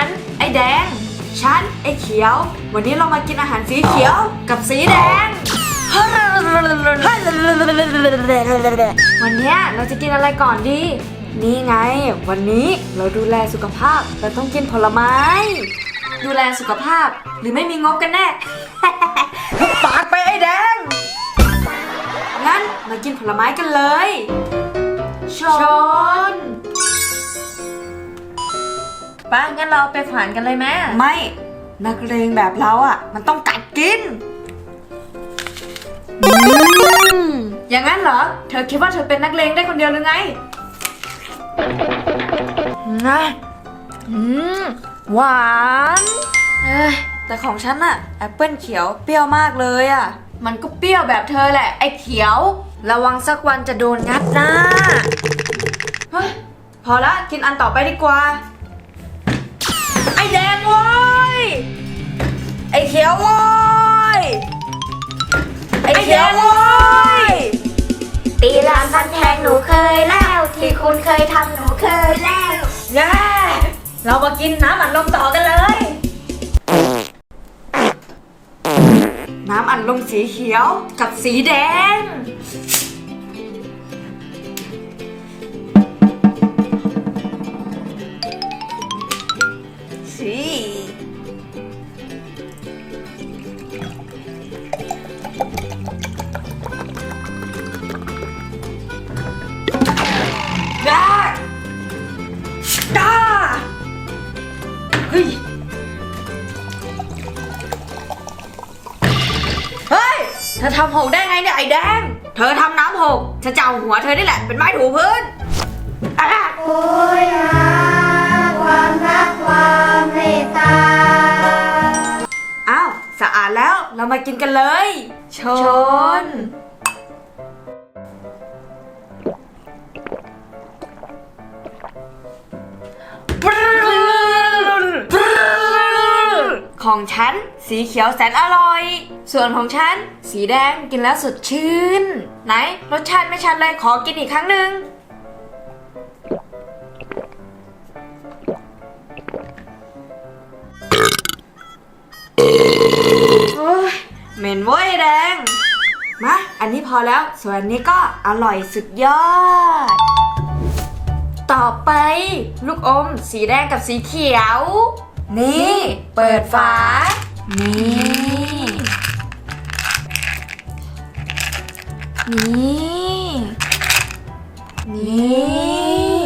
ันไอ้เขียว วันนี้เรามากินอาหารสีเขียวกับสีแดง วันเนี้ยเราจะกินอะไรก่อนดี นี่ไง วันนี้เราดูแลสุขภาพ เราต้องกินผลไม้ ดูแลสุขภาพหรือไม่มีงบกันแน่ปากไปไอ้แดง งั้นมากินผลไม้กันเลยชน ป้างั้นเราไปฝันกันเลยแม่ไม่นักเลงแบบเราอะ มันต้องกัดกินอย่างนั้นเหรอ เธอคิดว่าเธอเป็นนักเลงได้คนเดียวหรือไงนะอืมหวานเอ้ยแต่ของฉันอะแอปเปิลเขียวเปรี้ยวมากเลยอะมันก็เปรี้ยวแบบเธอแหละ ไอ้เขียว ระวังสักวันจะโดนงัดหน้าเฮ้ยพอละกินอันต่อไปดีกว่า ไอ้แดงโว้ย ไอ้เขียวโว้ย ไอ้เขียวโว้ย ปีลานฟันแทงหนูเคยแล้ว ที่คุณเคยทำหนูเคยแล้วแย่เรามากินน้ำอัดลมต่อกันเลย น้ำอัดลมสีเขียวกับสีแดง ฮ้ย เฮ้ย เธอทำหกได้ไงเนี่ยไอ้แดง เธอทำน้ำหกฉันจะเอาหัวเธอนี่แหละเป็นไม้ถูพื้นอะโอ้ยนะความรักความเมตตา อ้าว สะอาดแล้วเรามากินกันเลย ชน ของฉัน สีเขียวแสนอร่อย ส่วนของฉัน สีแดงกินแล้วสดชื่น ไหน รสชาติไม่ชัดเลยขอกินอีกครั้งหนึ่งเหม็นเว้ยแดง มา อันนี้พอแล้ว ส่วนอันนี้ก็อร่อยสุดยอด ต่อไป ลูกอม สีแดงกับสีเขียว นี่ เปิดฝา นี่ นี่ นี่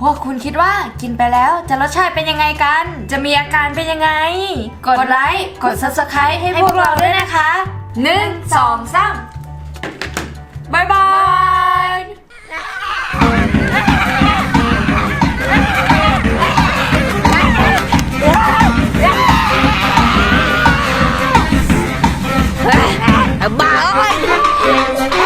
พวกคุณคิดว่ากินไปแล้วจะรสชาติเป็นยังไงกัน จะมีอาการเป็นยังไง กดไลค์ กด subscribe ให้พวกเราด้วยนะคะ1 2 3 Música